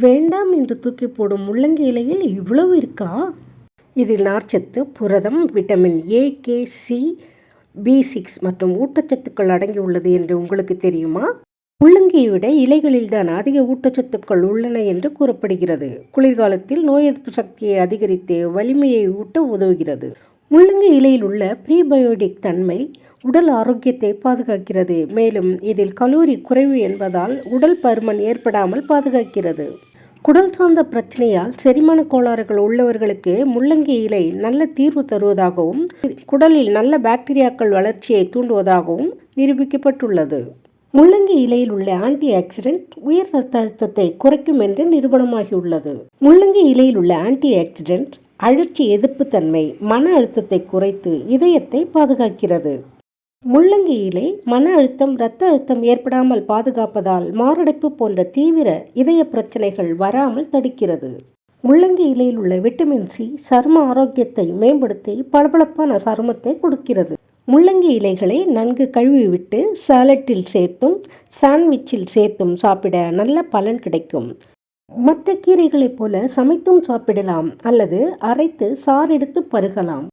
வேண்டாம் என்று தூக்கி போடும் முள்ளங்கி இலையில் இவ்வளவு இருக்கா? இதில் நார்ச்சத்து புரதம் vitamin A K C B six மற்றும் ஊட்டச்சத்துக்கள் அடங்கியுள்ளது என்று உங்களுக்கு தெரியுமா? முள்ளங்கியை விட இலைகளில்தான் அதிக ஊட்டச்சத்துக்கள் உள்ளன என்று கூறப்படுகிறது. குளிர்காலத்தில் நோய் எதிர்ப்பு சக்தியை அதிகரித்து வலிமையை ஊட்ட உதவுகிறது. முள்ளங்கி இலையில் உள்ள ப்ரீபயோடிக் தன்மை உடல் ஆரோக்கியத்தை பாதுகாக்கிறது. மேலும் இதில் கலோரி குறைவு என்பதால் உடல் பருமன் ஏற்படாமல் பாதுகாக்கிறது. குடல் சார்ந்த பிரச்சனையால் செரிமான கோளாறுகள் உள்ளவர்களுக்கு முள்ளங்கி இலை நல்ல தீர்வு தருவதாகவும் குடலில் நல்ல பாக்டீரியாக்கள் வளர்ச்சியை தூண்டுவதாகவும் நிரூபிக்கப்பட்டுள்ளது. முள்ளங்கி இலையில் உள்ள ஆன்டி ஆக்சிடென்ட் உயர் ரத்த அழுத்தத்தை குறைக்கும் என்று நிரூபணமாகியுள்ளது முள்ளங்கி இலையில் உள்ள ஆன்டி ஆக்சிடென்ட் அழற்சி எதிர்ப்பு தன்மை மன அழுத்தத்தை குறைத்து இதயத்தை பாதுகாக்கிறது. முள்ளங்கி இலை மன அழுத்தம் இரத்த அழுத்தம் ஏற்படாமல் பாதுகாப்பதால் மாரடைப்பு போன்ற தீவிர இதய பிரச்சனைகள் வராமல் தடுக்கிறது. முள்ளங்கி இலையில் உள்ள விட்டமின் சி சரும ஆரோக்கியத்தை மேம்படுத்தி பளபளப்பான சருமத்தை கொடுக்கிறது. முள்ளங்கி இலைகளை நன்கு கழுவிவிட்டு சாலட்டில் சேர்த்தும் சாண்ட்விச்சில் சேர்த்தும் சாப்பிட நல்ல பலன் கிடைக்கும். மற்ற கீரைகளைப் போல சமைத்தும் சாப்பிடலாம் அல்லது அரைத்து சாறெடுத்து பருகலாம்.